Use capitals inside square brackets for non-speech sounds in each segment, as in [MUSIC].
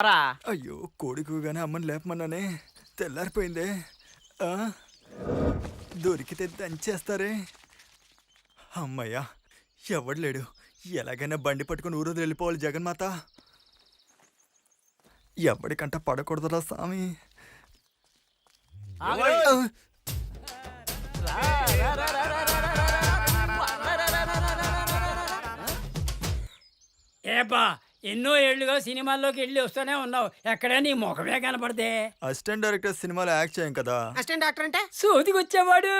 రా అయ్యో కోడికుగానే అమ్మని లేపమన్నానే తెల్లారిపోయిందే ఆ? దొరికితే దంచేస్తారే అమ్మయ్యా ఎవడు లేడు ఎలాగైనా బండి పట్టుకుని ఊరు వెళ్ళిపోవాలి జగన్మాత ఎవడికంట పడకూడదురా స్వామి ఆ, ఏపా ఎన్నో ఏళ్ళుగా సినిమాల్లోకి వెళ్ళి వస్తూనే ఉన్నావు. ఎక్కడా నీ ముఖమే కనపడదే. అసిస్టెంట్ డైరెక్టర్ సినిమాలో యాక్ట్ చేయం కదా. అసిస్టెంట్ డాక్టర్ అంటే? సోదికొచ్చేవాడు.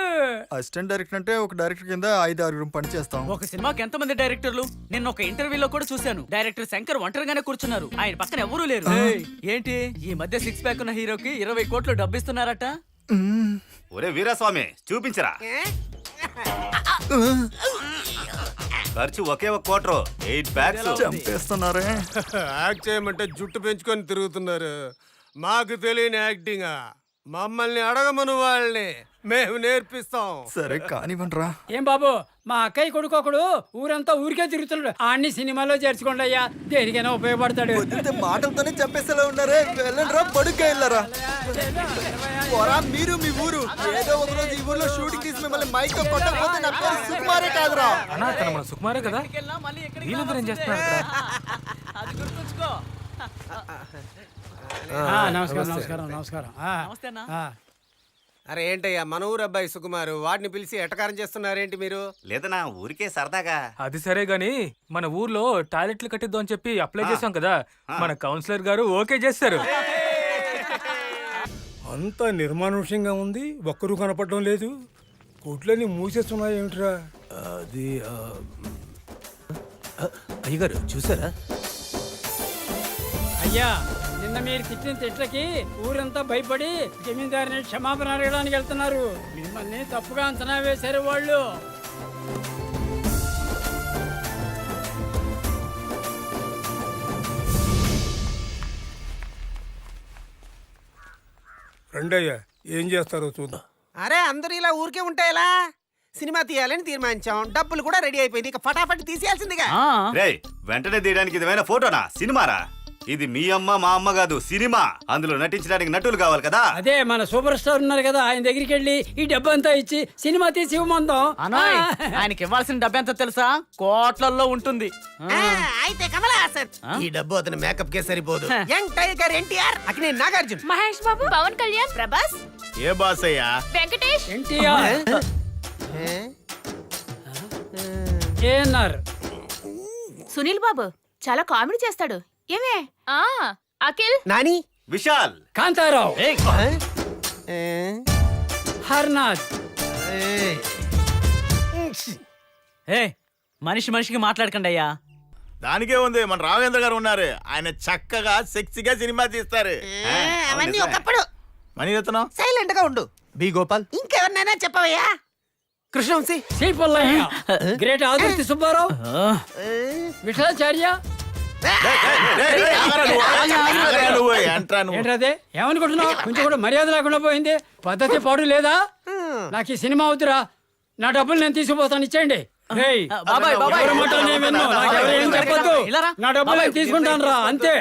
అసిస్టెంట్ డైరెక్టర్ అంటే ఒక డైరెక్టర్ కింద ఐదు ఆరుగురు పని చేస్తాం. ఒక సినిమాకి ఎంతమంది డైరెక్టర్లు? నిన్న ఒక ఇంటర్వ్యూలో కూడా చూశాను. డైరెక్టర్ శంకర్ ఒంటరిగానే కూర్చున్నారు. ఆయన పక్కన ఎవరూ లేరు. ఏంటి? ఈ మధ్య సిక్స్ ప్యాక్ ఉన్న హీరోకి ఇరవై కోట్లు డబ్బిస్తున్నారట. ఒరే వీరాస్వామి చూపించరా. ఖర్చు ఒకే ఒక కోటరు ఎయిట్ బ్యాగ్స్ చంపేస్తున్నారే. [LAUGHS] యాక్ట్ చేయమంటే జుట్టు పెంచుకొని తిరుగుతున్నారు. మాకు తెలియని యాక్టింగ్ మమ్మల్ని అడగమను వాళ్ళని. మేము నేర్పిస్తాం. సరే కానివ్వండిరా. ఏం బాబు మా అక్కయ్య కొడుకు ఒకడు ఊరంతా ఊరికే తిరుగుతున్నాడు. ఆడిని సినిమాలో చేర్చుకోండి అయ్యా. దేనికైనా ఉపయోగపడతాడు. వదిలితే మాటలతోనే చంపేసేలా ఉన్నారే. వెళ్ళండిరా పడుక వెళ్ళరా. పోరా మీరు మీ ఊరు. ఏదో ఒక రోజు ఈ ఊర్లో షూటింగ్ తీసి మిమ్మల్ని మైక్తో కొట్టకపోతే నా పేరు సుకుమారే కాదురా. అన్నా తన మన సుకుమారే కదా. ఎక్కడికెళ్ళినా మళ్ళీ ఎక్కడికి వీళ్ళందరూ ఏం. చేస్తున్నారు? అది గుర్తుంచుకో. నమస్కారం నమస్కారం నమస్కారం. నమస్తే. అరే ఏంటయ్యా? మన ఊరు అబ్బాయి సుకుమారు వాడిని పిలిచి ఎటకారం చేస్తున్నారేంటి మీరు? లేదనా ఊరికే సరదాగా. అది సరే గాని మన ఊర్లో టాయిలెట్లు కట్టిద్దాం అని చెప్పి అప్లై చేసాం కదా. మన కౌన్సిలర్ గారు ఓకే చేస్తారు. అంతా నిర్మానుష్యంగా ఉంది ఒక్కరూ కనపడడం లేదు. కోట్లన్నీ మూసేస్తున్నాయి ఏమిట్రా? అది అయ్యగారు చూసారా? అయ్యా నిన్న మీరు తిట్టిన తిట్లకి ఊరంతా భయపడి జమీందారిని క్షమాపణ అడగడానికి వెళ్తున్నారు. మిమ్మల్ని తప్పుగా అంచనా వేశారు వాళ్ళు. రండయ్యా ఏం చేస్తారో చూద్దాం. అరే అందరూ ఇలా ఊరికే ఉంటే ఎలా? సినిమా తీయాలని తీర్మానించాం. డబ్బులు కూడా రెడీ అయిపోయింది ఇక ఫటాఫట్ తీసేయాల్సిందిగా. ఆ, రేయ్ వెంటనే తీయడానికి ఇదేమైనా ఫోటోనా? సినిమారా? ఇది మీ అమ్మ మా అమ్మ కాదు సినిమా. అందులో నటించడానికి నటులు కావాలి కదా? అదే మన సూపర్ స్టార్ ఉన్నారు కదా ఆయన దగ్గరికి వెళ్ళి ఈ డబ్బంతా ఇచ్చి సినిమా తీసి ఇవ్వమందాం. అనాయ్ ఆయనకి ఇవ్వాల్సిన డబ్బు ఎంత తెలుసా? కోట్లల్లో ఉంటుంది. ఆ, అయితే కమల్ హాసన్ ఈ డబ్బు అతని మేకప్ కే సరిపోదు. Young tiger NTR Akkineni Nagarjuna. Mahesh Babu Pawan Kalyan Prabhas. ఏ బాస్ అయ్యా వెంకటేష్. ఎన్టీఆర్. ఏఎన్ఆర్. సునీల్ బాబు చాలా కామెడీ చేస్తాడు. ఏమే? ఆ అఖిల్? నాని? విశాల్. కాంతారావు. ఏ? హర్నాథ్ ఏ మనిషి మనిషికి మాట్లాడకండి అయ్యా. దానికే ఉంది మన రాఘవేంద్ర గారు ఉన్నారు. ఆయన చక్కగా సెక్సీగా సినిమా తీస్తారు. అవన్నీ ఒకప్పుడు. మణిరత్నం సైలెంట్గా ఉండు. బి గోపాల్. ఇంకెవరినైనా చెప్పవయ్యా? కృష్ణవంశీ. శ్రీపుల్లయ్య. గ్రేట్ ఆదుర్తి సుబ్బారావు. విఠలాచార్య. ఏంటదే ఏమనుకుంటున్నావు? కొంచెం కూడా మర్యాద లేకుండా పోయింది. పద్ధతి పాడు లేదా? నాకు ఈ సినిమా అవుతురా నా డబ్బులు నేను తీసుకుపోతాను. ఇచ్చేయండి. నా డబ్బులు నేను తీసుకుంటాను రా అంతే.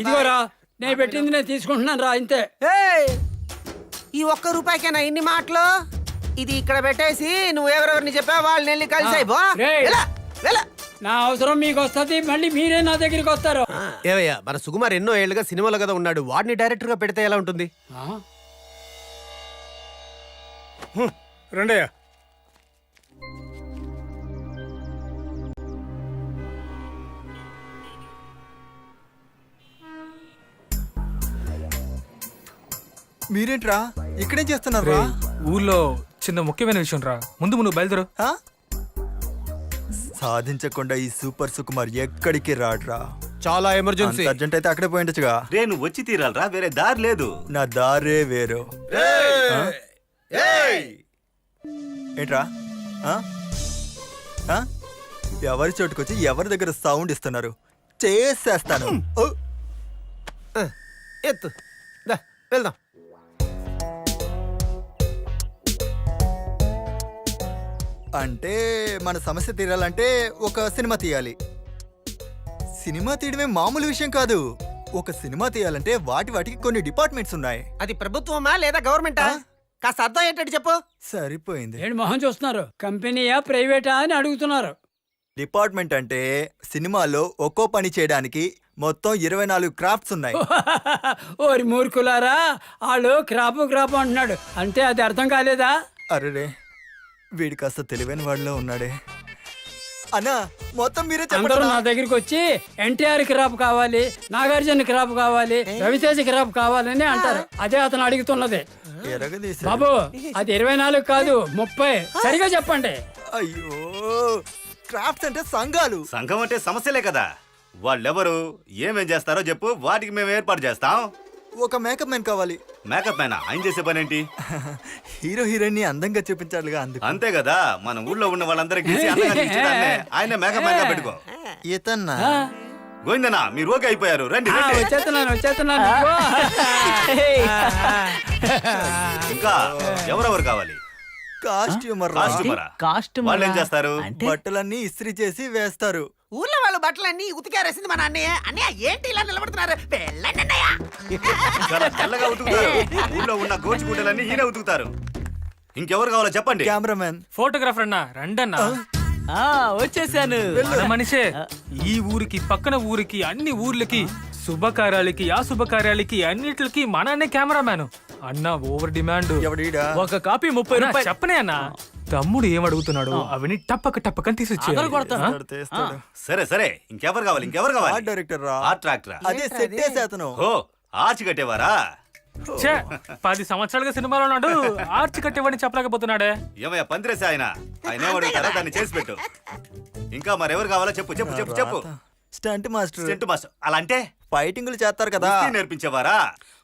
ఇదిగోరా నేను పెట్టింది నేను తీసుకుంటున్నాను రా అంతే! ఈ ఒక్క రూపాయికేనా ఇన్ని మాటలు? ఇది ఇక్కడ పెట్టేసి నువ్వు ఎవరెవరిని చెప్పా వాళ్ళని వెళ్ళి కలిసి అయిపో రేయ్. వెళ్ళ, వెళ్ళ. నా అవసరం మీకు వస్తుంది మళ్ళీ మీరే నా దగ్గరికి వస్తారు. ఏవయ్యా మన సుకుమార్ ఎన్నో ఏళ్ళుగా సినిమాలో కదా ఉన్నాడు. వాడిని డైరెక్టర్గా పెడితే ఎలా ఉంటుంది? రండయ్యా. మీరేంట్రా? ఇక్కడేం చేస్తున్నారు ఊర్లో చిన్న ముఖ్యమైన విషయం రా ముందు నువ్వు బయలుదేరు. సాధించకుండా ఈ సూపర్ సుకుమార్ ఎక్కడికి రాడ్రా? చాలా ఎమర్జెన్సీ. అర్జెంట్ అయితే అక్కడే పోయిండొచ్చుగా. రే నువ్వు వచ్చి తీరాలరా వేరే దారి లేదు. నా దారే వేరు. ఏంట్రా? ఆ? ఆ? ఎవరి చోటుకొచ్చి ఎవరి దగ్గర సౌండ్ ఇస్తున్నారు? చేసేస్తాను. ఓ! ఎత్తు. దా, వెళ్దాం. అంటే మన సమస్య తీరాలంటే ఒక సినిమా తీయాలి. సినిమా తీయడమే మామూలు విషయం కాదు. ఒక సినిమా తీయాలంటే వాటి వాటికి కొన్ని డిపార్ట్మెంట్స్ ఉన్నాయి. అది ప్రభుత్వమా లేదా గవర్నమెంటా? కాస్త అర్థం ఏంటంటే చెప్పు. సరిపోయింది. ఏంటి మొహం చూస్తున్నారు? కంపెనీయా ప్రైవేటా అని అడుగుతున్నారు. డిపార్ట్మెంట్ అంటే సినిమాలో ఒక్కో పని చేయడానికి మొత్తం ఇరవై నాలుగు క్రాఫ్ట్స్ ఉన్నాయి. [LAUGHS] ఓరి మూర్ఖులారా వాళ్ళు క్రాపు క్రాపు అంటున్నాడు. అంటే అది అర్థం కాలేదా? అరే వీడి కాస్త తెలివైన వాడిలో ఉన్నాడే. అన్నా మొత్తం మీరే అందరూ చెప్పండి నా దగ్గరికి వచ్చి ఎన్టీఆర్ క్రాప్ కావాలి నాగార్జున క్రాప్ కావాలి రవితేజ క్రాప్ కావాలని అంటారు. అదే అతను అడుగుతున్నది. బాబు అది ఇరవై నాలుగు కాదు ముప్పై. సరిగా చెప్పండి. అయ్యో క్రాఫ్ట్స్ అంటే సంఘాలు. సంఘం అంటే సమస్యలే కదా. వాళ్ళెవరు ఏమేం చేస్తారో చెప్పు వాటికి మేము ఏర్పాటు చేస్తాం. ఒక మేకప్ మ్యాన్ కావాలి. మేకప్ మ్యాన్ ఆయన చేసే పని ఏంటి హీరో హీరోయిన్ని అందంగా చూపించాలిగా అందుకు. అంతే కదా మన ఊళ్ళో ఉన్న వాళ్ళందరికీ ఆయన మేకప్ మ్యాన్ పెట్టుకో. ఇతన్నా? గోవిందనా మీరు ఓకే అయిపోయారు. రండి వచ్చేస్తున్నాను వచ్చేస్తున్నాను. ఇంకా ఎవరెవరు కావాలి? కాస్ట్యూమర్ కాస్ట్యూమరా? కాస్ట్యూమరా? వాళ్ళు ఏం చేస్తారు బట్టలన్నీ ఇస్త్రీ చేసి వేస్తారు. ఊర్లో వాళ్ళు బట్టలన్నీ ఉతికారేసింది మన అన్నయ్య. అన్నయ్య ఏంటి ఇలా నిలబడుతున్నారు? వెళ్ళండి అన్నయ్య. చాలా తెల్లగా ఉతుకుతారు. ఊళ్ళో ఉన్న గోచిగుడ్డలన్నీ ఈయన ఉతుకుతారు. ఇంకెవరు కావాలో చెప్పండి. కెమెరామెన్ ఫోటోగ్రాఫర్ అన్నా రండన్నా. ఆ, వచ్చేసాను. మన మనిషే ఈ ఊరికి పక్కన ఊరికి అన్ని ఊర్లకి శుభకార్యాలకి ఆ శుభకార్యాలకి అన్నిటికి మననే కెమెరామ్యాన్. అన్న ఓవర్ డిమాండ్. ఎవడీడా? ఒక కాపీ ముప్పై రూపాయలు. చెప్పనే అన్న. తమ్ముడు ఏం అడుగుతున్నాడు అవన్నీ టప్పక టప్పకని అదరు తీస్తాడు. సరే సరే ఇంకెవరు కావాలి? ఇంకెవరు ఆర్ట్ కావాలి? డైరెక్టర్ రా. ఆర్ట్ ట్రాక్టరా అదే సెట్ ఓ ఆచి కట్టేవారా? ఛే, పది సంవత్సరాలుగా సినిమాలో ఉన్నాడు. ఆర్చి కట్టేవాడిని చెప్పలేకపోతున్నాడే. ఏమయ్యా పందిరేసి ఆయన? ఆయన ఏమడుగుతారా దాన్ని చేసి పెట్టు. ఇంకా మరెవరు కావాలో చెప్పు చెప్పు చెప్పు చెప్పు. Stunt master. Scent master. అలా అంటే ఫైటింగ్లు చేస్తారు కదా. కుస్తీ నేర్పించేవారా?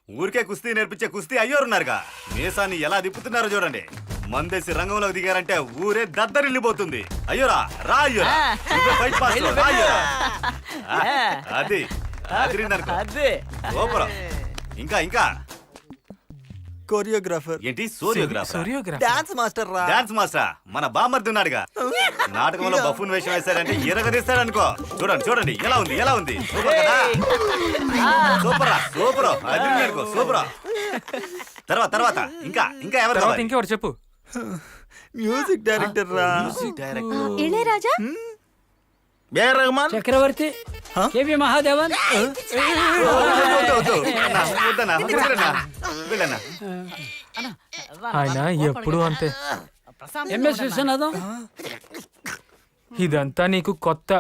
ఊరికే కుస్తీ నేర్పించే కుస్తీ అయ్యోరున్నారుగా. మీసాన్ని ఎలా దిప్పుతున్నారో చూడండి. మందేసి రంగంలోకి దిగారంటే ఊరే దద్దరిల్లిపోతుంది. అయ్యోరా రా అయ్యోరా. రా ఆ, అది అదిరిందనుకో అదే. సూపర్ ఇంకా ఇంకా. కొరియోగ్రాఫర్. ఏంటి? సూర్యోగ్రాఫర్? డాన్స్ మాస్టర్ రా. Dance master? మన బామ్మర్ది ఉన్నాడుగా నాటకంలో బఫూన్ వేషం వేశాడంటే ఇరగదీస్తాడు అనుకో చూడండి చూడండి ఎలా ఉంది ఎలా ఉంది? సూపర్ కదా? సూపర్ రా సూపర్. అది అనుకో సూపర్. తర్వాత తర్వాత ఇంకా ఇంకా ఎవరు తర్వాత కావాలి? ఇంకెవరు చెప్పు. మ్యూజిక్ డైరెక్టర్ రా. Ilaiyaraaja? Chakravarthi K V Mahadevan. ఆయన ఎప్పుడు అంతే ఎంఎస్ విశ్వనాథం ఇదంతా నీకు కొత్త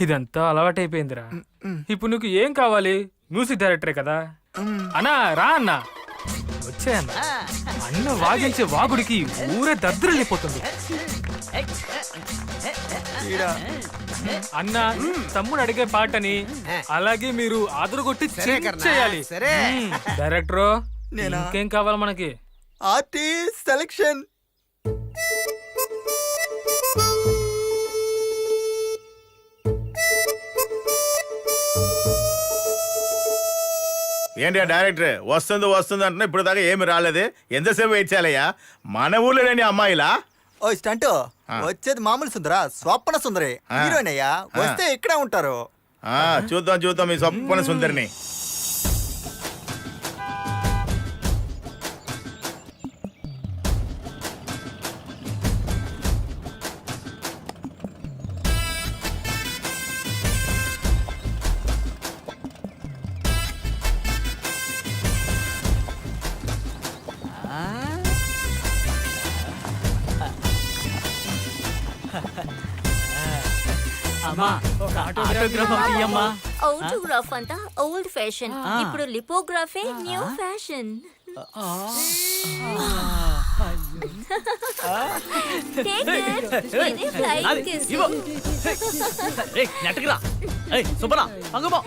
ఇదంతా అలవాటైపోయిందిరా ఇప్పుడు నీకు ఏం కావాలి మ్యూజిక్ డైరెక్టరే కదా అన్నా రా అన్న వచ్చే అన్న అన్న వాగించే వాగుడికి ఊరే దద్దరిల్లిపోతుంది అన్న తమ్ముడు అడిగే పాటని అలాగే మీరు ఆదురుగొట్టి చేయాలి. సరే. డైరెక్టర్ నేనా? ఇంకేం కావాలి మనకి? Artist selection. ఏంటి డైరెక్టర్? వస్తుంది వస్తుంది అంటున్నా ఇప్పుడు దాకా ఏమి రాలేదే. ఎంతసేపు వెయిట్ చేయాలయ్యా? మన ఊళ్ళో లేని అమ్మాయిలా? ఓ స్టంట్. వచ్చేది మామూలు సుందరా స్వప్న సుందరి. హీరోయిన్ అయ్యా వస్తే ఇక్కడే ఉంటారు. చూద్దాం చూద్దాం మీ సొప్పన సుందరిని. అమ్మా ఆటోగ్రాఫ్ అంతా ఓల్డ్ ఫ్యాషన్ ఇప్పుడు లిపోగ్రాఫే న్యూ ఫ్యాషన్ నెట్టకురా. సుబ్బరా అంగమో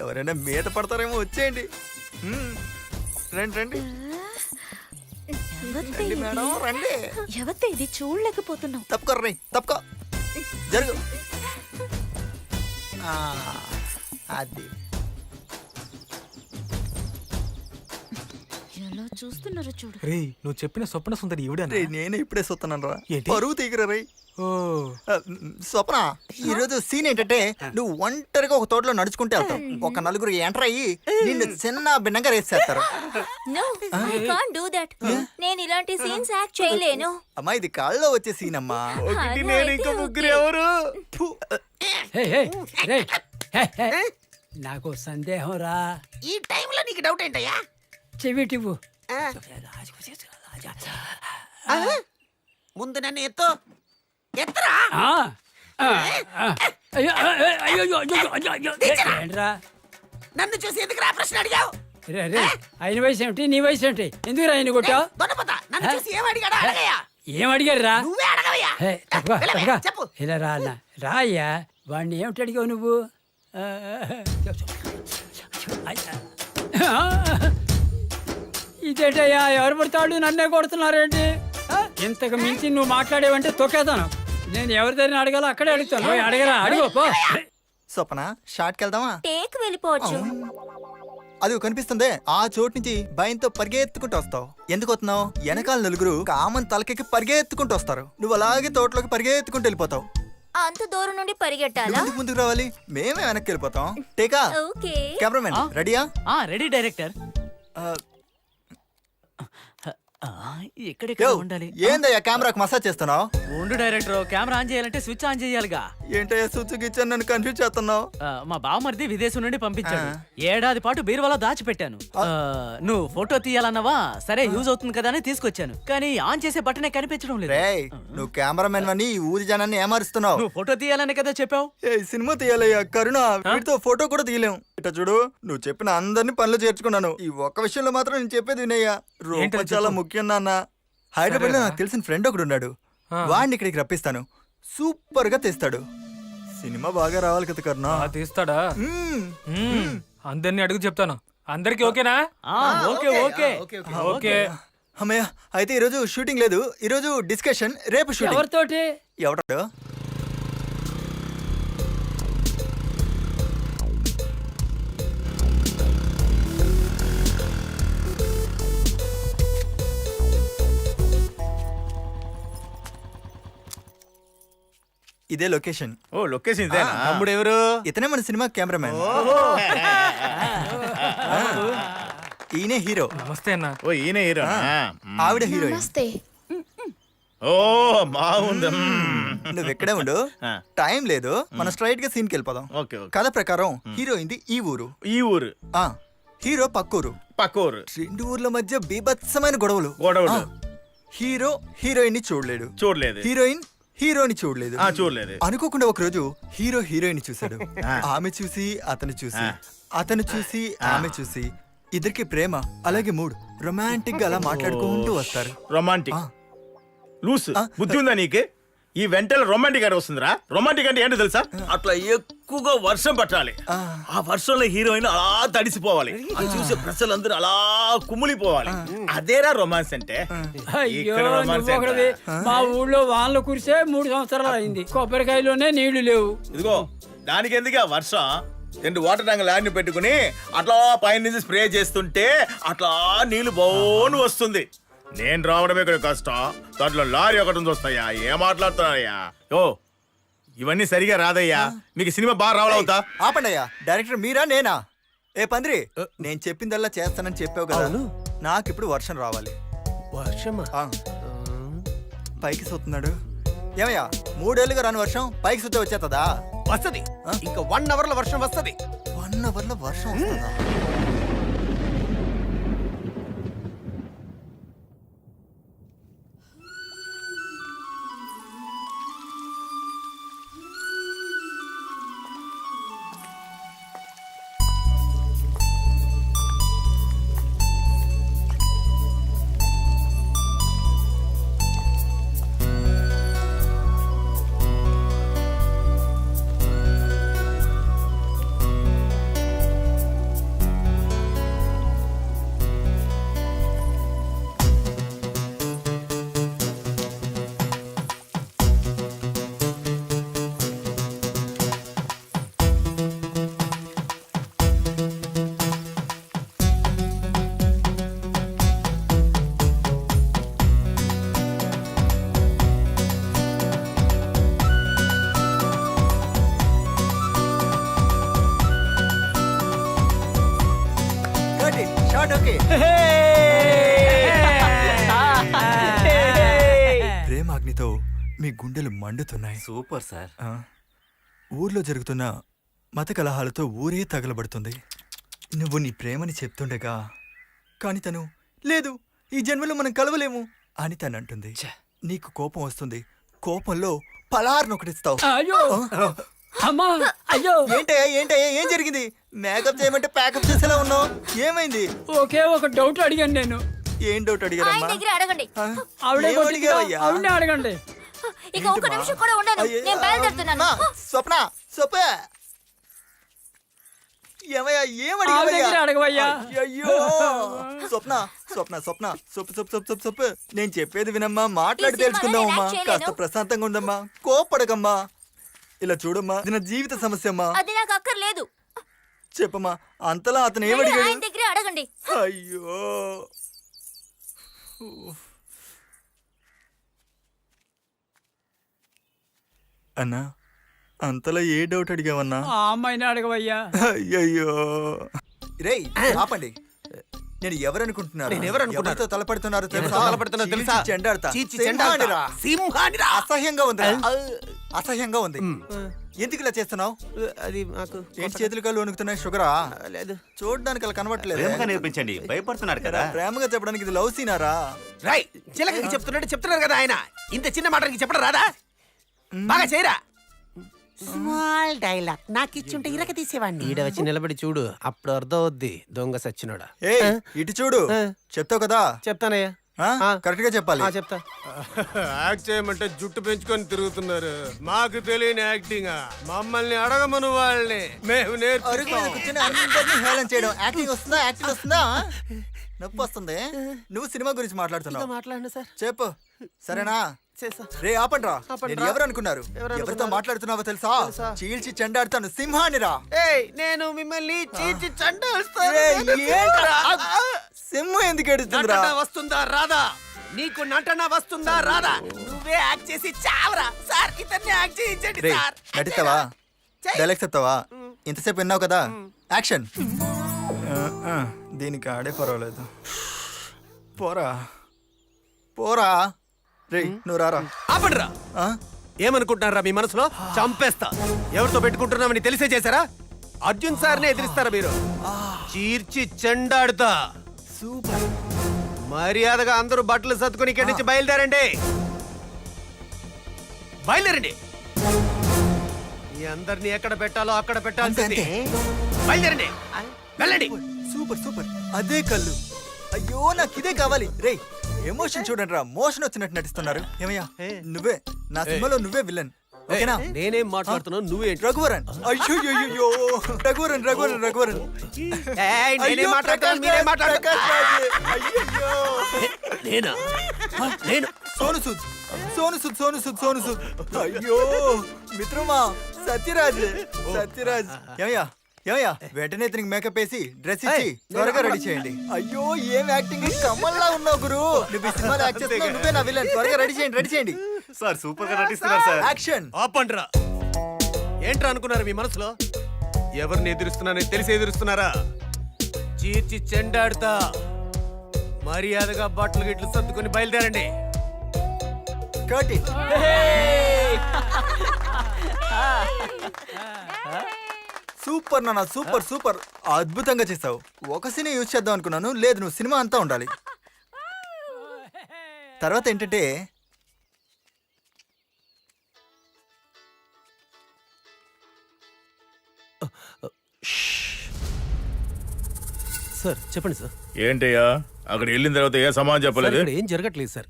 ఎవరైనా మీద పడతారేమో వచ్చేయండి. రండి రండి. రండి మేడం రండి. ఎవతే ఇది? చూడలేకపోతున్నాం తప్పుకో రీ తప్పుకో. జరుగు. [LAUGHS] అది. చూస్తున్నారు చూడు. రే నువ్వు చెప్పిన స్వప్న సుందరి ఈవిడే రే నేనే ఇప్పుడే సొత్తున్నాను రా ఏంటి? పరువు తీగరా రే. స్వప్న ఈరోజు సీన్ ఏంటంటే నువ్వు ఒంటరిగా ఒక తోటలో నడుచుకుంటే వెళ్తావు. ఒక నలుగురు ఎంటర్ అయ్యి నిన్ను చిన్న భిన్నంగా రేసేస్తారు no I can't do that నేను ఇలాంటి సీన్స్ యాక్ట్ చేయలేను. అమ్మా ఇది కాళ్ళలో వచ్చే సీన్ అమ్మా. నేను ఇంకా ముగ్గురు ఎవరు? ఫు. హే, హే, రే, హే, హే. నాకు సందేహం రా. ఈ టైంలో నీకు డౌట్ ఏంటయ్యా? చెవిటివు ఆ? ఆ? ముందు నన్ను ఎత్తు ఎత్తరా ఆ, ఆ, ఆ. అయ్యో, ఆ, ఆ, అయ్యో, అయ్యో, అయ్యో, అయ్యో, అయ్యో. ఏంట్రా నన్ను చూసి ఎందుకు రా ప్రశ్న అడిగావు రే రే ఆయన వయసు ఏమిటి నీ వయసు ఏమిటి ఎందుకు రా ఆయన కొట్టావు దొన్నపోతా నన్ను చూసి ఏం అడిగాడా అడగయ్యా ఏం అడిగారు రా నువ్వే అడగవయ్యా హే, తప్పుగా, వెళ్ళవయ్యా, తప్పుగా. చెప్పు ఇలా రా అన్న రా అయ్యా వాడిని ఏమిటి అడిగావు నువ్వు ఆ, చెప్పు, చెప్పు. అయ్యా. ఇదేంటయ్యా ఎవరు పడతాడు? నన్నే కొడుతున్నారేంటి? ఆ? ఇంతకు మించి నువ్వు మాట్లాడేవంటే తొక్కేతాను నేను ఎవరి దగ్గర అడగాలో? అక్కడే అడుగుతాను. అడగరా అడుగు పో. స్వప్న షార్ట్కి వెళ్దామా? టేక్ వెళ్ళిపోవచ్చు. అది కనిపిస్తుంది. ఆ చోటు నుంచి భయంతో పరిగెత్తుకుంటూ వస్తావు. ఎందుకు వస్తున్నావు? వెనకాల నలుగురు కామన్ తలకెక్కి పరిగెత్తుకుంటూ వస్తారు. నువ్వు అలాగే తోటలోకి పరిగెత్తుకుంటూ వెళ్ళిపోతావు. అంత దూరం నుండి పరిగెట్టాలా? ముందుకు రావాలి? మేమే వెనక్కి వెళ్ళిపోతాం. టేకా? ఓకే. కెమెరామెన్? రెడీయా? ఆ రెడీ డైరెక్టర్. ఉండాలి. ఏందయ్యా కెమెరాకి మసాజ్ చేస్తున్నావు? ఉండు డైరెక్టర్ కెమెరా ఆన్ చేయాలంటే స్విచ్ ఆన్ చేయాలిగా. ఏంటయ్యా స్విచ్ గిచ్చాను నన్ను కన్ఫ్యూజ్ చేస్తున్నావు? మా బావమరిది విదేశం నుండి పంపించాడు. ఏడాది పాటు బీరువాలో దాచిపెట్టాను. నువ్వు ఫోటో తీయాలన్నావా? సరే యూజ్ అవుతుంది కదా అని తీసుకొచ్చాను. కానీ ఆన్ చేసే బటనే కనిపించడం లేదు. నువ్వు కెమెరామెన్ అని ఊరి జనాన్ని ఏమారుస్తున్నావు? నువ్వు ఫోటో తీయాలని కదా చెప్పావు? సినిమా తీయాలయ్యా కరుణ వీటితో ఫోటో కూడా తీయలేం. ఇట చూడు నువ్వు చెప్పిన అందరినీ పనులు చేర్చుకున్నాను. ఈ ఒక్క విషయంలో మాత్రం నేను చెప్పేది వినయ్యా రూపం చాలా. ముఖ్యం నాన్న. హైదరాబాద్లో నాకు తెలిసిన ఫ్రెండ్ ఒకడు ఉన్నాడు. వాడిని ఇక్కడికి రప్పిస్తాను. సూపర్గా తెస్తాడు. సినిమా బాగా రావాలి కదా కరుణ. ఆ, తీస్తాడా. అందరినీ అడుగు చెప్తాను. అందరికి ఓకేనా? ఆ, ఓకే ఓకే. ఓకే. అమ్మయ్య అయితే ఈరోజు షూటింగ్ లేదు. ఈరోజు డిస్కషన్ రేపు షూటింగ్. ఎవరితోటి ఎవడాడు ఇదే లొకేషన్. ఓ లొకేషన్ ఇదేనా? తమ్ముడు ఎవరు ఇతనే మన సినిమా కెమెరామెన్ ఈయనే హీరో. నమస్తే అన్న. ఓ ఈయన హీరో. ఆవిడ హీరోయిన్. నమస్తే. ఓ బాగుంది. నువ్వు ఎక్కడే ఉండు. టైం లేదు. మనం స్ట్రైట్గా సీన్కి వెళ్ళిపోదాం. Okay okay. కథ ప్రకారం హీరోయింది ఈ ఊరు. ఈ ఊరు. ఆ. హీరో పక్కూరు. పక్క ఊరు రెండు ఊర్ల మధ్య బీభత్సమైన గొడవలు. గొడవలు. హీరో హీరోయిన్ని చూడలేడు. చూడలేదు. హీరోయిన్ హీరోని చూడలేదు. ఆ చూడలేదు. అనుకోకుండా ఒక రోజు హీరో హీరోయిన్ చూశాడు. ఆమె చూసి అతను చూసి అతను చూసి ఆమె చూసి ఇద్దరికి ప్రేమ అలాగే మూడ్. రొమాంటిక్గా అలా మాట్లాడుకుంటూ వస్తారు. రొమాంటిక్. లూస్. బుద్ధి ఉందా నీకు? ఈ వెంటలో రొమాంటిక్ అంటే వస్తుందిరా. రొమాంటిక్ అంటే ఏంటో తెలుసా? అట్లా ఎక్కువగా వర్షం పట్టాలి. ఆ. వర్షంలో హీరోయిన్ అలా తడిసిపోవాలి. అది చూసే ప్రజలందరూ అలా కుమిలిపోవాలి అదేరా రొమాన్స్ అంటే? అయ్యో ఇక్కడ romance నువ్వు ఒకటివి. ఏంట్రా? మా ఊళ్ళో వానలు కురిసే మూడు సంవత్సరాలు అయింది. కొబ్బరికాయలోనే నీళ్ళు లేవు. ఇదిగో దానికి ఎందుకు ఆ వర్షం? రెండు వాటర్ ట్యాంక్ ల్యాండ్ పెట్టుకుని అట్లా పైన నుంచి స్ప్రే చేస్తుంటే అట్లా నీళ్ళు బోను వస్తుంది. నేను రావడమే ఇక్కడ కష్టం. దాంట్లో లారీ ఒకటి ఉంది వస్తాయా? ఏం మాట్లాడుతున్నాయ్యా ఓ ఇవన్నీ సరిగా రాదయ్యా. మీకు సినిమా బాగా రావాలవుతా ఆపండయ్యా. డైరెక్టర్ మీరా నేనా? ఏ పంద్రి నేను చెప్పిందల్లా చేస్తానని చెప్పావు కదా. నాకు ఇప్పుడు వర్షం రావాలి. వర్షమా? ఆ. పైకి సూతున్నాడు. ఏమయ్యా మూడేళ్ళుగా రాని వర్షం పైకి సుత్తే వచ్చేస్తుందా వస్తది. ఇంకా వన్ అవర్లో వర్షం వస్తది. వన్ అవర్లో వర్షం వస్తుందా? మండుతున్నాయి సూపర్ సార్. ఆ, ఊర్లో జరుగుతున్న మత కలహాలతో ఊరే తగలబడుతుంది. నువ్వు నీ ప్రేమని చెప్తుండగా కాని తను లేదు ఈ జన్మలో మనం కలవలేము అని తను అంటుంది. నీకు కోపం వస్తుంది. కోపంలో పలార్ను ఒకటిస్తావు అయ్యో! అమ్మా! అయ్యో! ఏంటయ్యా ఏంటయ్యా ఏం జరిగింది? మేకప్ చేయమంటే ప్యాకప్ చేసేలా ఉన్నావు? ఏమైంది? ఒకే ఒక డౌట్ అడిగాను నేను. ఏం డౌట్ అడిగారమ్మా? దగ్గర అడగండి. ఆ? ఆవిడే ఏం కొద్దిగా- అడిగావయ్యా? ఆవిడనే అడగండి. ఇక ఒక్క నిమిషం కూడా ఉండను. నేను బయలుదేరుతున్నాను. స్వప్న స్వప్న. ఏమయ్యా ఏం ఆవిడ దగ్గర అడిగావయ్యా. అడగవయ్యా అయ్యో స్వప్న స్వప్న స్వప్న సొప్పు సొప్పు సొప్పు సొప్పు సొప్పు నేను చెప్పేది వినమ్మా మాట్లాడి తెలుసుకుందామమ్మా. కాస్త. ప్రశాంతంగా ఉండమ్మా కోపడకమ్మా ఇలా చూడమ్మా ఇది నా జీవిత సమస్య అమ్మా అది నాకు అక్కర్లేదు. చెప్పమ్మా అంతలా అతను ఆయన దగ్గరే అడగండి. అయ్యో. అన్నా అంతలా ఏ డౌట్ అడిగావన్నా? ఆ అమ్మాయిని అడగవయ్యా. అయ్యయ్యో. రేయ్ ఆపండి. నేను ఎవరనుకుంటున్నారు? నేను ఎవరనుకున్నారు? ఎవరితో తలపడుతున్నారు ఎవరితో తలపడుతున్నారు తెలుసా? చెండాడతా. సింహానిరా. చెండాడతా. సింహానిరా. అసహ్యంగా ఉంది అసహ్యంగా ఉంది. ఎందుకు ఇలా చేస్తున్నావు? అది నాకు ఏంటి చేతులు కాళ్ళు వణుకుతున్నాయి? షుగరా? లేదు. చూడడానికి అలా కనబట్టలేదు ప్రేమగా నేర్పించండి భయపడుతున్నాడు కదా. ప్రేమగా చెప్పడానికి ఇది లవ్ సీనారా రై చిలకకి చెప్తున్నట్టు చెప్తున్నారు కదా ఆయన. ఇంత చిన్న మాటకి చెప్పడం రాదా? బాగా చేయరా? స్మాల్ డైలాగ్ నాకు ఇచ్చుంటే ఇరక తీసేవాడిని. ఈడ వచ్చి నిలబడి చూడు అప్పుడు అర్థం అవుద్ది దొంగ సచ్చినోడా. ఏ ఇటు చూడు. చెప్తావు కదా? చెప్తానయ్యా. ఆ? కరెక్ట్గా చెప్పాలి. ఆ, చెప్తా. [LAUGHS] యాక్ట్ చేయమంటే జుట్టు పెంచుకొని తిరుగుతున్నారు. మాకు తెలియని యాక్టింగ్ మమ్మల్ని అడగమను వాళ్ళని. మేము హేళన చేయడం. యాక్టింగ్ వస్తుందా? యాక్టింగ్ వస్తుందా? నొప్పి వస్తుంది. నువ్వు సినిమా గురించి మాట్లాడుతున్నావు. మాట్లాడండి సార్. చెప్పు. సరేనా? చేస్తా రే ఆపండ్రా. ఆపండ్రా. నేను ఎవరు అనుకున్నారు ఎవరు ఎవరితో అనుకున్నారు? మాట్లాడుతున్నావో తెలుసా? తెలుసా? చీల్చి చెండాడుతాను సింహానిరా ఏయ్ నేను మిమ్మల్ని చీచి ఏయ్, ఏంట్రా? సింహం ఎందుకు ఏడుస్తుందిరా? నటన వస్తుందా? రాదా. నీకు నటన వస్తుందా? రాదా. నువ్వే యాక్ట్ చేసి చావరా. సార్ ఇతన్ని యాక్ట్ చేయించండి రే సార్. నటిస్తావా? చెయ్. డైలాగ్ చెప్తావా? ఇంతసేపు విన్నావు కదా? యాక్షన్. దీనికి ఆడే పర్వాలేదు. పోరా. పోరా. రే నువ్వు రారా? ఆపండిరా? ఏమనుకుంటున్నారా మీ మనసులో? చంపేస్తా. ఎవరితో పెట్టుకుంటున్నామని తెలిసే చేశారా? అర్జున్ సార్నే ఎదిరిస్తారా మీరు? చీర్చి చెండాడుతా. సూపర్. మర్యాదగా అందరూ బట్టలు సర్దుకుని ఇక్కడి నుంచి బయలుదేరండి. బయలుదేరండి. మీ అందరినీ ఎక్కడ పెట్టాలో అక్కడ పెట్టాల్సింది. బయలుదేరండి. వెళ్ళండి. Super super. అదే కళ్ళు. అయ్యో నాకు ఇదే కావాలి. రే ఎమోషన్ చూడండి రా మోషన్ వచ్చినట్టు నటిస్తున్నారు. ఏమయ్యా? నువ్వే నా సినిమాలో నువ్వే విలన్ ఓకేనా? నేనేం మాట్లాడుతున్నావు నువ్వేంటి? రఘువరన్. అయ్యో అయ్యో రఘువరన్ రఘువరన్. రఘువరన్ నేనేం మాట్లాడుతున్నాను మీరేం. నేనా? నేను? సోను సుద్. సోను సుద్ సోను సుద్ సోను సుద్. అయ్యో. మిత్రమా సత్యరాజ్ సత్యరాజ్. ఏమయ్యా? వెంటనే ఇతనికి మేకప్ వేసి డ్రెస్ ఇచ్చి త్వరగా రెడీ చేయండి. అయ్యో ఏం యాక్టింగ్ కమల్లా ఉన్నావు గురు. నువ్వు ఈ సినిమాలో యాక్ట్ చేస్తున్నావు నువ్వే నా విలన్ త్వరగా రెడీ చేయండి రెడీ చేయండి. సార్ సూపర్గా నటిస్తున్నారు సార్. యాక్షన్ ఆపండ్రా. ఏంట్రా అనుకున్నారు మీ మనసులో? ఎవరిని ఎదురుస్తున్నానని తెలిసి ఎదురుస్తున్నారా? చీర్చి చెండాడుతా. మర్యాదగా బట్టలు గిట్లు సర్దుకొని బయలుదేరండి. కట్ [LAUGHS] సూపర్ నాన్న సూపర్ సూపర్. అద్భుతంగా చేసావు. ఒక సీనే యూజ్ చేద్దాం అనుకున్నాను లేదు నువ్వు సినిమా అంతా ఉండాలి. తర్వాత ఏంటంటే సార్ చెప్పండి సార్. ఏంటయ్యా? అక్కడ వెళ్ళిన తర్వాత ఏ సమాధానం చెప్పలేదు? ఏం జరగట్లేదు సార్.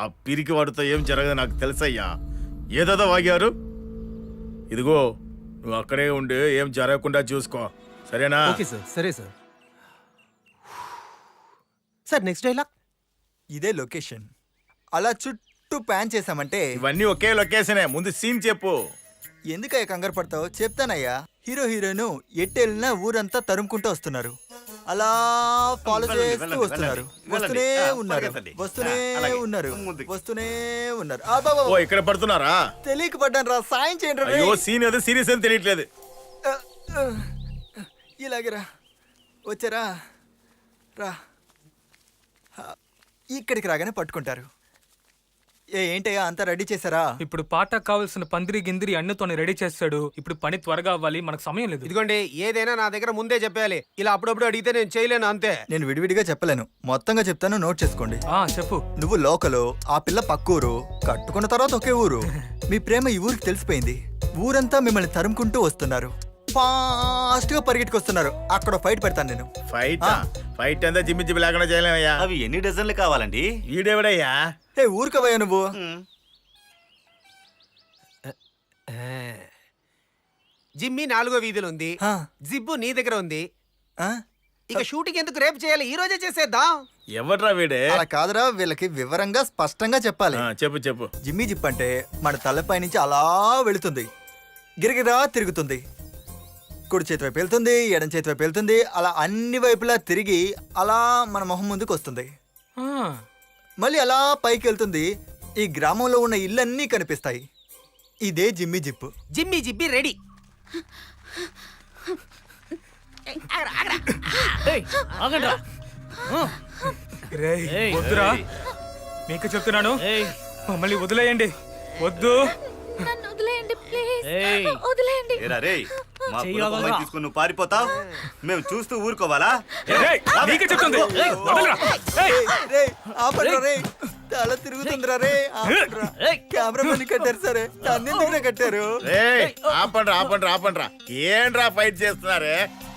ఆ పిరికి వాడితో ఏం జరగదు నాకు తెలుసయ్యా. ఏదో వాగారు. ఇదిగో నువ్వు అక్కడే ఉండి ఏం జరగకుండా చూసుకో. సరేనా? ఓకే సార్ సరే సార్. సార్ నెక్స్ట్ డైలాగ్ ఇదే లొకేషన్. అలా చుట్టూ ప్యాన్ చేసామంటే ఇవన్నీ ఒకే లొకేషనే ముందు సీన్ చెప్పు. ఎందుకయ్యా కంగారు పడతావు? చెప్తానయ్యా. హీరో హీరోయిన్ ఎట్టెళ్ళినా ఊరంతా తరుముకుంటూ వస్తున్నారు. అలా ఫాలో చేస్తూ వస్తున్నారు. వస్తూనే ఉన్నారు. వస్తూనే. ఉన్నారు. వస్తూనే ఉన్నారు. ఓ ఇక్కడ పడుతున్నారా? తెలియక పడ్డాను రా సాయం చేయండి రా. అయ్యో సీన్ ఏదో సీరియస్ అని తెలియట్లేదు. ఇలాగరా వచ్చారా? రా. ఇక్కడికి రాగానే పట్టుకుంటారు. ఏంటయ్యా అంతా రెడీ చేశారా? ఇప్పుడు పాట కావాల్సిన పందిరి గిందిరి అన్నితోనే రెడీ చేస్తాడు. ఇప్పుడు పని త్వరగా అవ్వాలి మనకు సమయం లేదు. ఇదిగోండి ఏదైనా నా దగ్గర ముందే చెప్పాలి ఇలా అప్పుడప్పుడు అడిగితే నేను చేయలేను అంతే. నేను విడివిడిగా చెప్పలేను. మొత్తంగా చెప్తాను నోట్ చేసుకోండి. ఆ చెప్పు. నువ్వు లోకలు ఆ పిల్ల పక్కూరు కట్టుకున్న తర్వాత ఒకే ఊరు. [LAUGHS] మీ ప్రేమ ఈ ఊరికి తెలిసిపోయింది. ఊరంతా మిమ్మల్ని తరుముకుంటూ వస్తున్నారు. ఫాస్ట్గా పరిగెట్టుకొస్తున్నారు. అక్కడ ఫైట్ పెడతాను నేను. ఫైట్? ఫైట్ అంతా జిమ్మి జిమ్మి లేకుండా చేయలేమయ్యా. అవి ఎన్ని డజన్లు కావాలండి? ఈడెవడయ్యా? ఏ ఊరికవయ్యా నువ్వు. జిమ్మి నాలుగో వీధిలో ఉంది. ఆ, జిబ్బు నీ దగ్గర ఉంది. ఆ? ఇక షూటింగ్ ఎందుకు రేపు చేయాలి? ఈ రోజే చేసేద్దాం. ఎవడ్రా వీడే? అలా కాదురా వీళ్ళకి వివరంగా స్పష్టంగా చెప్పాలి. ఆ, చెప్పు చెప్పు. జిమ్మి జిప్ అంటే మన తలపై నుంచి అలా వెళుతుంది. గిరగిరా తిరుగుతుంది. కుడి చేతి వైపు వెళ్తుంది ఎడం చేతి వైపు వెళ్తుంది అలా అన్ని వైపులా తిరిగి అలా మన మొహం ముందుకు వస్తుంది. మళ్ళీ అలా పైకి వెళ్తుంది ఈ గ్రామంలో ఉన్న ఇళ్ళన్నీ కనిపిస్తాయి. ఇదే జిమ్మి జిప్పు. జిమ్మి జిబ్బి రెడీ. ఆగండ్రా. రేయ్, ఏయ్, వద్దురా. మీకు చెప్తున్నాను. ఏయ్. మమ్మల్ని వదిలేయండి. వద్దు. నన్ను వదిలేయండి ప్లీజ్. ఏయ్. వదిలేయండి. ఏరా రే మా చెయ్యి కులపొమ్మని వదలరా. తీసుకుని నువ్వు పారిపోతావు మేము చూస్తూ ఊరుకోవాలా? రేయ్, నీకే చెప్తుంది. వదలరా. ఏయ్, రే తల తిరుగుతుందిరా రే ఆపండ్రా. కెమెరామెన్ కట్టారు సరే నన్నెందుకురా కట్టారు? ఏయ్ ఆపండ్రా ఆపండ్రా ఆపండ్రా. ఏంట్రా ఫైట్ చేస్తున్నారే?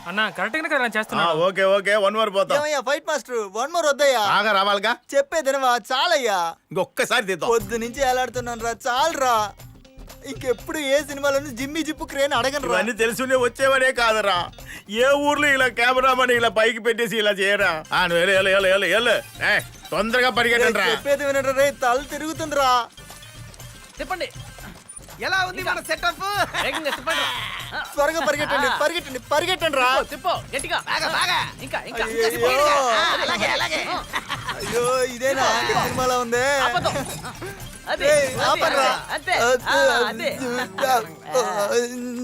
అన్న కరెక్ట్ గానే కదా నేను ఆ, చేస్తున్నా ఓకే ఓకే వన్ వర్ పోతాం. ఏమయ్యా ఫైట్ మాస్టర్ వన్ మోర్ వద్దయ్యా. బాగా రావాలిగా? చెప్పేదినవా చాలయ్యా. ఇంకొక్కసారి తీద్దాం. పొద్దు నుంచి ఎలాడుతున్నాను రా చాలరా. ఇంకెప్పుడు ఏ సినిమాలోనూ జిమ్మి జిప్పు క్రేన్ అడగను రా ఇవన్నీ తెలుసునే వచ్చేవాడే కాదురా ఏ ఊర్లో ఇలా కెమెరామని ఇలా పైకి పెట్టేసి ఇలా చేయరా ఆ, నువ్వు వెళ్ళు, వెళ్ళు, వెళ్ళు, వెళ్ళు, వెళ్ళు. ఏయ్, తొందరగా పరిగెట్టండి రా చెప్పేది వినరా రే తల తిరుగుతుందిరా చెప్పండి ఎలా ఉంది మన సెటప్ వేగంగా చెప్పండి రా. ఆ, త్వరగా పరిగెట్టండి పరిగెట్టండి పరిగెట్టండి రా తిప్పో, తిప్పో గట్టిగా బాగా బాగా ఇంకా ఇంకా అయ్యయ్యో. అలాగే అలాగే అయ్యో ఇదేనా ఆఖరి సినిమాలో ఉంది అబద్ధం. అదే. అంతే ఆ,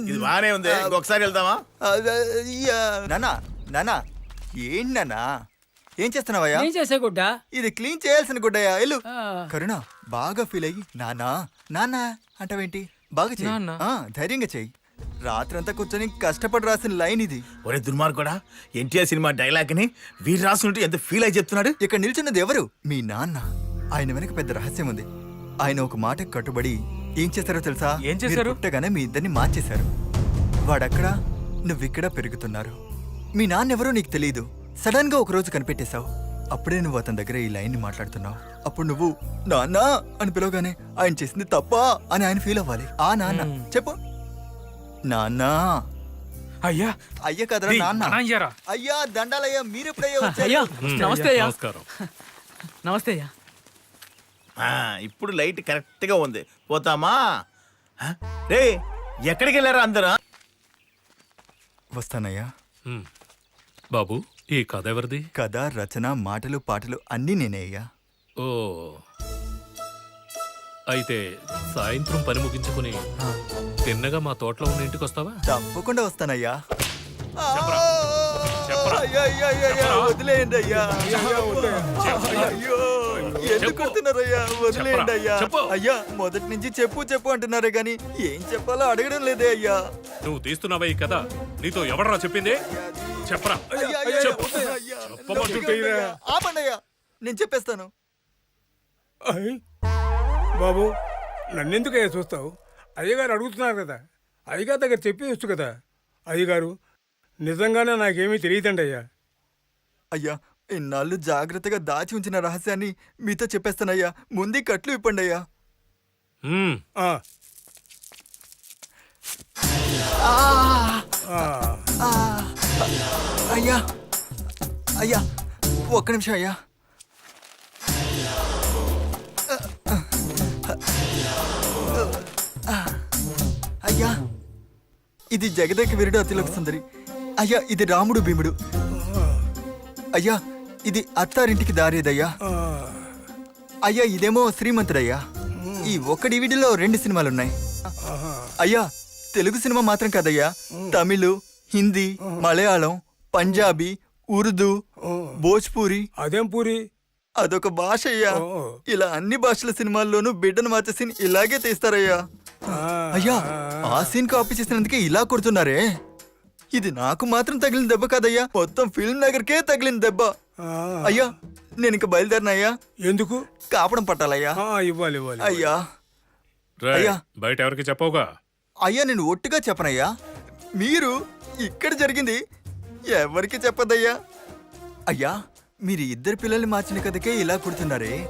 ఇది బానే ఉంది. ఇంకొకసారి వెళ్దామా? నానా నానా ఏంటి నానా ఏం చేస్తున్నావయ్యా? ఏం చేసే గుడ్డ? ఇది క్లీన్ చేయాల్సిన గుడ్డయ్యా. ఎల్లు ఆ, కరుణ బాగా ఫీల్ అయ్యి నానా నానా అంటావేంటి? బాగా చెయ్యి. నాన్న. ఆ, ధైర్యంగా చెయ్యి. రాత్రంతా కూర్చొని కష్టపడి రాసిన లైన్ ఇది. ఒరే దుర్మార్గుడా ఎన్టీఆర్ సినిమా డైలాగ్ని వీరు రాసుకుంటూ ఎంత ఫీల్ అయి చెప్తున్నాడు? ఇక్కడ నిల్చున్నది ఎవరు? మీ నాన్న. ఆయన వెనక పెద్ద రహస్యం ఉంది. ఆయన ఒక మాట కట్టుబడి ఏం చేశారో తెలుసా? ఏం చేశారు? మీరు పుట్టగానే మీ ఇద్దరిని మార్చేశారు. వాడక్కడ నువ్విక్కడ పెరుగుతున్నారు. మీ నాన్నెవరో నీకు తెలియదు సడన్గా ఒక రోజు కనిపెట్టేశావు. అప్పుడే నువ్వు అతని దగ్గర ఈ లైన్ని మాట్లాడుతున్నావు. అప్పుడు నువ్వు నాన్న అని పిలవగానే ఆయన చేసింది తప్పా అని ఆయన ఫీల్ అవ్వాలి. ఆ నాన్న చెప్పు. నాన్న. అయ్యా. అయ్య కదరా నాన్న. అనాయ్యారా. అయ్యా దండాలయ్యా మీరెప్పుడయ్యా అయ్యా వచ్చారు? నమస్తే అయ్యా. నమస్తే అయ్యా. ఇప్పుడు లైట్ కరెక్ట్గా ఉంది. పోతామా? రే ఎక్కడికి వెళ్ళారా అందరూ? వస్తానయ్యా. బాబు ఈ కథ ఎవరిది? కథ రచన మాటలు పాటలు అన్నీ నేనే అయ్యా ఓ. అయితే సాయంత్రం పని ముగించుకుని తిన్నగా మా తోటలో ఉన్న ఇంటికి వస్తావా? తప్పకుండా వస్తానయ్యా. చెప్పరా. అయ్యా, అయ్యా, అయ్యా, అయ్యా, వదిలేయండి అయ్యా. అయ్యో వదిలేయండి అయ్యా. చెప్పు. అయ్యా మొదటి నుంచి చెప్పు చెప్పు అంటున్నారే గాని ఏం చెప్పాలో అడగడం లేదే అయ్యా. నువ్వు తీస్తున్నావా ఈ కథ? నీతో ఎవడరా చెప్పింది? చెప్పరా. అయ్యా, అయ్యా, చెప్పు. అయ్యా, చెప్పమంటుంటే అయ్యా, ఆపండి అయ్యా. నేను చెప్పేస్తాను. అయ్ బాబు నన్నెందుకయ్యా చూస్తావు? అయ్యగారు అడుగుతున్నారు కదా. అయ్యగారి దగ్గర చెప్పేయచ్చు కదా. అయ్యగారు నిజంగానే నాకేమీ తెలియదండి అయ్యా. అయ్యా ఇన్నాళ్ళు జాగ్రత్తగా దాచి ఉంచిన రహస్యాన్ని మీతో చెప్పేస్తానయ్యా. ముందు కట్లు ఇప్పండి అయ్యా. అయ్యా. అయ్యా. ఒక్క నిమిషం అయ్యా. అయ్యా. ఇది జగదేక వీరుడు అతిలోక సుందరి. అయ్యా ఇది రాముడు భీముడు. అయ్యా ఇది అత్తారింటికి దారేదయ్యా. అయ్యా ఇదేమో శ్రీమంతుడయ్యా. ఈ ఒక్క డివిడీలో రెండు సినిమాలున్నాయి. అయ్యా తెలుగు సినిమా మాత్రం కాదయ్యా. తమిళ్ హిందీ మలయాళం పంజాబీ ఉర్దూ భోజ్పూరి. అదేం పూరి? అదొక భాష అయ్యా. ఇలా అన్ని భాషల సినిమాల్లోనూ బిడ్డను మార్చే సీన్ ఇలాగే తీస్తారయ్యా. అయ్యా ఆ సీన్ కాపీ చేసినందుకే ఇలా కొడుతున్నారే. ఇది నాకు మాత్రం తగిలిన దెబ్బ కాదయ్యా. మొత్తం ఫిల్మ్ నగర్కే తగిలిన దెబ్బ. అయ్యా నేను ఇంక బయలుదేరినయ్యా. ఎందుకు? కాపడం పట్టాలయ్యా. ఆ, ఇవ్వాలి ఇవ్వాలి అయ్యా. అయ్యా. బయట ఎవరికి చెప్పవుగా? అయ్యా నేను ఒట్టుగా చెప్పనయ్యా. మీరు ఇక్కడ జరిగింది ఎవరికి చెప్పదయ్యా అయ్యా మీరు ఇద్దరు పిల్లల్ని మార్చిన కథకే ఇలా కుడుతున్నారే.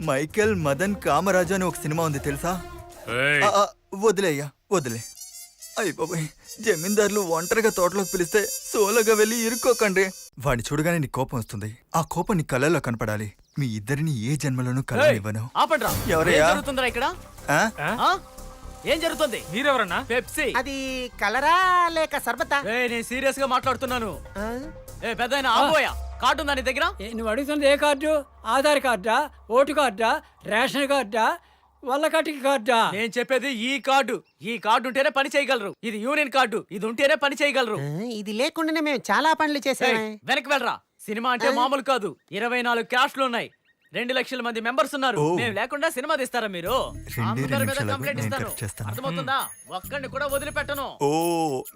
మైకేల్ మదన్ కామరాజు అని ఒక సినిమా ఉంది తెలుసా? ఏయ్, ఆ, ఆ, వదిలే అయ్యా వదిలే. అయ్య బాబాయ్. జమీందారులు ఒంటరిగా తోటలోకి పిలిస్తే సోలోగా వెళ్ళి ఇరుక్కోకండి. వాడిని చూడగానే నీ కోపం వస్తుంది. ఆ కోపం నీ కళ్ళల్లో కనపడాలి. మీ ఇద్దరిని ఏ జన్మలోనూ కలవనివ్వను. ఆపండ్రా. ఎవరయ్యా? ఏం జరుగుతుందిరా ఇక్కడ? ఆ? ఆ? ఏం జరుగుతుంది? మీరెవరన్నా? పెప్సీ. అది కలరా లేక సర్బతా? ఏయ్, నేను సీరియస్గా మాట్లాడుతున్నాను. ఆ? ఏ పెద్ద ఆపోయా కార్డు ఉందా నీ దగ్గర? ఏ, నువ్వు అడుగుతున్నది ఏ కార్డు? ఆధార్ కార్డా? ఓటు కార్డా? రేషన్ కార్డా? వల్ల కటిక కార్డా? నేను చెప్పేది ఈ కార్డు. ఈ కార్డు ఉంటేనే పని చేయగలరు. ఇది యూనియన్ కార్డు. ఇది ఉంటేనే పని చేయగలరు. ఇది లేకుండానే మేము చాలా పనులు ఏయ్, చేసామే వెనక్కి వెళ్ళరా. సినిమా అంటే మామూలు కాదు. ఇరవై నాలుగు క్యాస్ట్లు ఉన్నాయి. రెండు లక్షల మంది మెంబర్స్ ఉన్నారు. మేము లేకుండా సినిమా తీస్తారా మీరు? అందరి మీద కంప్లైంట్ చేస్తాను. అర్థమవుతుందా? ఒక్కడిని కూడా వదిలిపెట్టను. ఓ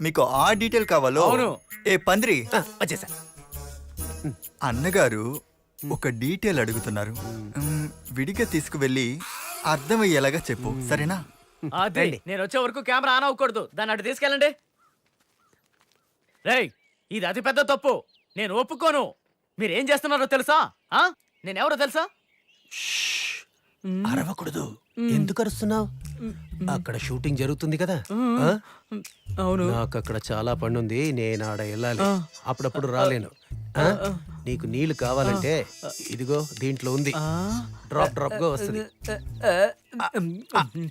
మీకు ఆ డీటెయిల్ కావాలో? అవును. ఏ పంద్రి. వచ్చేసా. అన్నగారు ఒక డీటెయిల్ అడుగుతున్నారు. మ్, విడిగా తీసుకువెళ్ళి అర్థమయ్యేలాగా చెప్పు. సరేనా? అదే నేను వచ్చే వరకు కెమెరా ఆన్ అవ్వకూడదు. దాన్ని అటు తీసుకెళ్ళండి. రేయ్ ఇది అతి పెద్ద తప్పు. నేను ఒప్పుకోను. మీరు ఏం చేస్తున్నారో తెలుసా? ఆ? నేనెవరో తెలుసా? అరవకూడదు. ఎందుకు అరుస్తున్నావు? అక్కడ షూటింగ్ జరుగుతుంది కదా. ఆ? అవును. నాకు అక్కడ చాలా పని ఉంది నేను ఆడ వెళ్ళాలి అప్పుడప్పుడు రాలేను. ఆ? నీకు నీళ్ళు కావాలంటే ఇదిగో దీంట్లో ఉంది. డ్రాప్ డ్రాప్గా వస్తుంది. ఆ,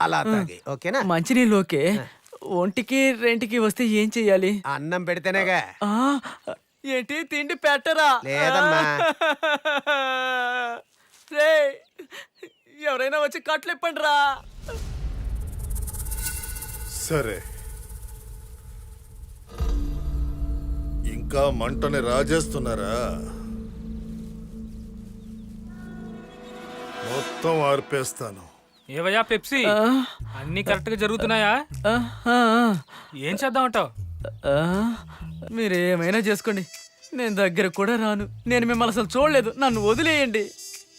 అలా తాగి ఓకేనా? మంచినీళ్ళు ఓకే. ఒంటికి రెంటికి వస్తే ఏం చెయ్యాలి? అన్నం పెడితేనేగా. ఆ, ఏంటి? తిండి పెట్టరా? లేదమ్మా. రేయ్, ఎవరైనా వచ్చి కట్లు ఇప్పండి రా సరే. ఇంకా మంటని రాజేస్తున్నారా? మొత్తం ఆర్పేస్తాను. ఏవయ్యా పెప్సీ? అన్ని కరెక్ట్గా జరుగుతున్నాయా. ఏం చేద్దామంటావు ఆ, మీరేమైనా చేసుకోండి. నేను దగ్గర కూడా రాను. నేను మిమ్మల్ని అసలు చూడలేదు. నన్ను వదిలేయండి.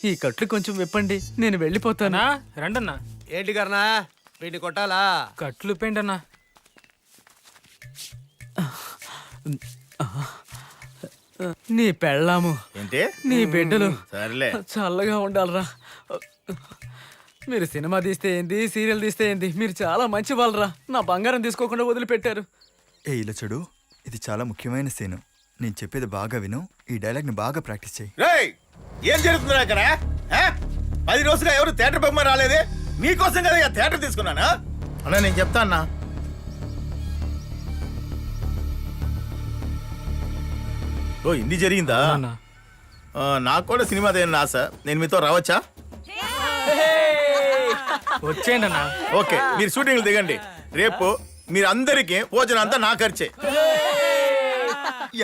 ఈ కట్లు కొంచెం విప్పండి నేను వెళ్ళిపోతానా. రండన్నా. ఏంటి కర్ణా? వీటిని కొట్టాలా? కట్లు పెండన్నా నీ పెళ్ళాము ఏంటి? నీ బిడ్డలు. సర్లే. చల్లగా ఉండాలరా. మీరు సినిమా తీస్తే ఏంది సీరియల్ తీస్తే ఏంది మీరు చాలా మంచి వాళ్ళరా. నా బంగారం తీసుకోకుండా వదిలిపెట్టారు. ఏ ఇలా చూడు ఇది చాలా ముఖ్యమైన సీను. నేను చెప్పేది బాగా విను ఈ డైలాగ్ని బాగా ప్రాక్టీస్ చేయి. రేయ్! ఏం జరుగుతుందిరా ఇక్కడ? ఆ? పది రోజులుగా ఎవరు థియేటర్ బొమ్మ రాలేదే? మీకోసం కదా ఇక థియేటర్ తీసుకున్నానా? అన్నా నేను చెప్తా అన్నా. ఓ ఇది జరిగిందా? నాకు కూడా సినిమా దేని ఆశ. నేను మీతో రావచ్చా? వచ్చేయండి అన్నా. ఓకే మీరు షూటింగ్లు దిగండి. రేపు మీరు అందరికీ భోజనం అంతా నా ఖర్చే.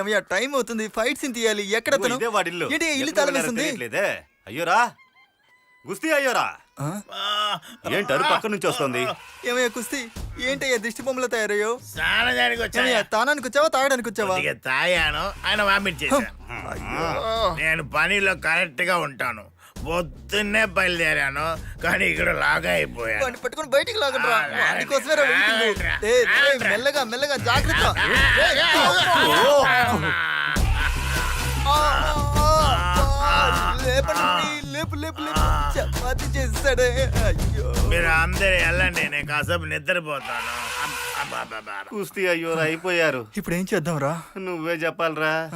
ఏమయ్యా టైం అవుతుంది. ఫైట్ సీన్ తీయాలి? ఎక్కడ వాడిల్లు ఏంటి ఇల్లు వెళ్ళారో వేస్తుంది తెలియట్లేదే? అయ్యోరా గుస్తీ అయ్యోరా? ఏంటారు పక్క నుంచి వస్తుంది? ఏమయ్యా కుస్తీ? ఏంటయ్యా దిష్టి బొమ్మలు తయారయ్యో స్నానానికి తానానికి వచ్చావా తాగడానికి వచ్చావా? తాగాను. ఆయన వామిట్ చేశాను నేను పనిలో కరెక్ట్గా ఉంటాను. పొద్దున్నే బయలుదేరాను కానీ ఇక్కడ లాగా అయిపోయాను. వాడిని పట్టుకొని బయటికి లాగండిరా. అందుకోసమే రా వెయిటింగ్. ఏ, ఏ, మెల్లగా మెల్లగా జాగ్రత్త. ఏ, ఆ, ఆ, ఆ, లేపండి లేపు లేపు లేపు. చపాతి చేస్తాడే. అయ్యో. మీరు అందరు వెళ్ళండి నేను కాసేపు నిద్రపోతాను. అబ్బబ్బబ్బబ్బ. కుస్తీ అయ్యోరా అయిపోయారు. ఇప్పుడు ఏం చేద్దాం రా నువ్వే చెప్పాలరా?